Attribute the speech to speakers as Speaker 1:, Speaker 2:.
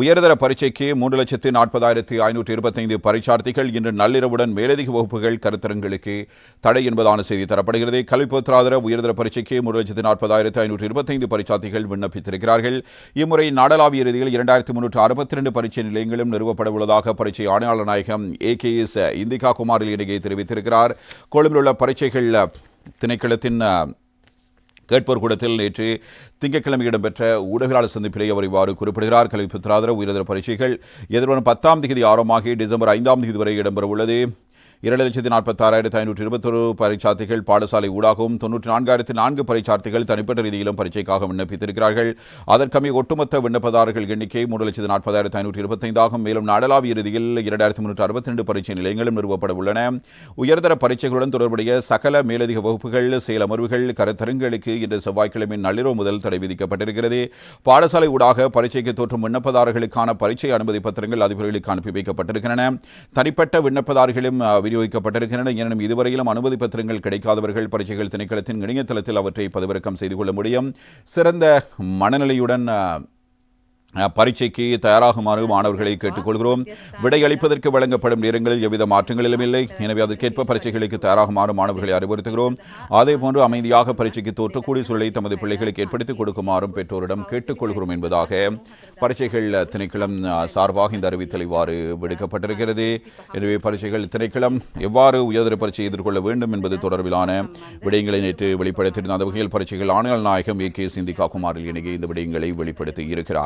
Speaker 1: உயர்தர பரீட்சைக்கு மூன்று லட்சத்து நாற்பதாயிரத்து ஐநூற்று இருபத்தைந்து பரீட்சார்த்திகள் இன்று நள்ளிரவுடன் மேலதிக வகுப்புகள் கருத்தரங்களுக்கு தடை என்பதான செய்தி தரப்படுகிறது. கல்விப்பத்திராதர உயர்தர பரீட்சைக்கு மூன்று லட்சத்து நாற்பதாயிரத்து ஐநூற்று இருபத்தைந்து பரீட்சார்த்திகள் விண்ணப்பித்திருக்கிறார்கள். இம்முறை நாடளாவிய ரீதியில் இரண்டாயிரத்து முன்னூற்று அறுபத்தி ரெண்டு பரீட்சை நிலையங்களும் நிறுவப்பட உள்ளதாக பரீட்சை ஆணையாளர் நாயகம் ஏ கே எஸ் இந்திகா குமாரில் இடையே தெரிவித்திருக்கிறார். கொழும்பில் உள்ள பரீட்சைகள் திணைக்களத்தின் கேட்போர் கூடத்தில் நேற்று திங்கட்கிழமை இடம்பெற்ற ஊடகளாளர் சந்திப்பிலே அவர் இவ்வாறு குறிப்பிடுகிறார். கல்வி புத்திராதர உயர்தர பரீட்சைகள் எதிர்வரும் பத்தாம் தேதி ஆரம்பமாகி டிசம்பர் ஐந்தாம் தேதி வரை இடம்பெற உள்ளது இரண்டு லட்சத்தி நாற்பத்தாறாயிரத்து ஐநூற்றி இருபத்தொரு பரீட்சார்த்திகள் பாடசாலை ஊடாகவும் தொன்னூற்றி நான்காயிரத்து நான்கு பரீட்சார்த்திகள் தனிப்பட்ட ரீதியிலும் பரீட்சைக்காக விண்ணப்பித்திருக்கிறார்கள். அதற்கமைய ஒட்டுமொத்த விண்ணப்பதாரர்கள் எண்ணிக்கை மூன்று லட்சத்து நாற்பதாயிரத்து ஐநூற்றி இருபத்தைந்தாகும். மேலும் நாடளாவிய ரீதியில் இரண்டாயிரத்து முன்னூற்று அறுபத்தி ரெண்டு பரீட்சை நிலையங்களும் நிறுவப்பட உள்ளன உயர்தர பரீட்சைகளுடன் தொடர்புடைய சகல மேலதிக வகுப்புகள் செயல் அமர்வுகள் கருத்தரங்களுக்கு இன்று செவ்வாய்க்கிழமை நள்ளிரவு முதல் தடை விதிக்கப்பட்டிருக்கிறது. பாடசாலை ஊடாக பரீட்சைக்கு தோற்றும் விண்ணப்பதாரர்களுக்கான பரீட்சை அனுமதி பத்திரங்கள் அதிபர்களுக்கு அனுப்பி வைக்கப்பட்டிருக்கின்றன. தனிப்பட்ட விண்ணப்பதாரர்களும் விநியோகிக்கப்பட்டிருக்கின்றன. எனினும் இதுவரையிலும் அனுமதி பத்திரங்கள் கிடைக்காதவர்கள் பரீட்சைகள் திணைக்களத்தின் இணையதளத்தில் அவற்றை பதிவிறக்கம் செய்து கொள்ள முடியும். சிறந்த மனநிலையுடன் பரீட்சைக்கு தயாராகுமாறு மாணவர்களை கேட்டுக்கொள்கிறோம். விடையளிப்பதற்கு வழங்கப்படும் நேரங்களில் எவ்வித மாற்றங்களிலும் இல்லை. எனவே அதற்கேற்ப பரீட்சைகளுக்கு தயாராகுமாறு மாணவர்களை அறிவுறுத்துகிறோம். அதேபோன்று அமைதியாக பரீட்சைக்கு தோற்றக்கூடிய சூழலை தமது பிள்ளைகளுக்கு ஏற்படுத்திக் கொடுக்குமாறும் பெற்றோரிடம் கேட்டுக்கொள்கிறோம் என்பதாக பரீட்சைகள் திணைக்களம் சார்பாக இந்த அறிவித்தல் இவ்வாறு விடுக்கப்பட்டிருக்கிறது. எனவே பரீட்சைகள் திணைக்களம் எவ்வாறு உயர்தர பரீட்சை எதிர்கொள்ள வேண்டும் என்பது தொடர்பிலான விடயங்களை நேற்று வெளிப்படுத்தியிருந்த அந்த வகையில் பரீட்சைகள் ஆணையாளர் நாயகம் ஏ கே சிந்திகா குமாரில் இணைய இந்த விடயங்களை வெளிப்படுத்தி இருக்கிறார்.